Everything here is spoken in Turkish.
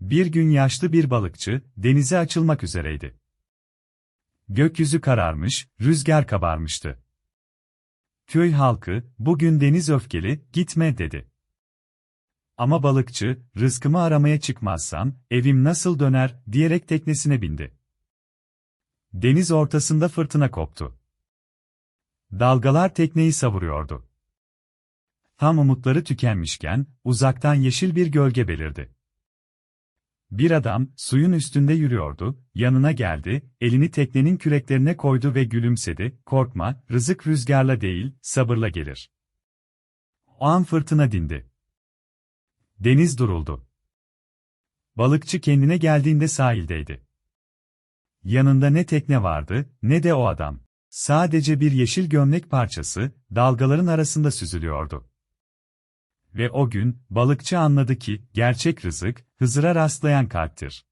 Bir gün yaşlı bir balıkçı, denize açılmak üzereydi. Gökyüzü kararmış, rüzgar kabarmıştı. Köy halkı, bugün deniz öfkeli, gitme dedi. Ama balıkçı, rızkımı aramaya çıkmazsam, evim nasıl döner, diyerek teknesine bindi. Deniz ortasında fırtına koptu. Dalgalar tekneyi savuruyordu. Tam umutları tükenmişken, uzaktan yeşil bir gölge belirdi. Bir adam, suyun üstünde yürüyordu, yanına geldi, elini teknenin küreklerine koydu ve gülümsedi, korkma, rızık rüzgarla değil, sabırla gelir. O an fırtına dindi. Deniz duruldu. Balıkçı kendine geldiğinde sahildeydi. Yanında ne tekne vardı, ne de o adam. Sadece bir yeşil gömlek parçası, dalgaların arasında süzülüyordu. Ve o gün, balıkçı anladı ki, gerçek rızık, Hızır'a rastlayan kalptir.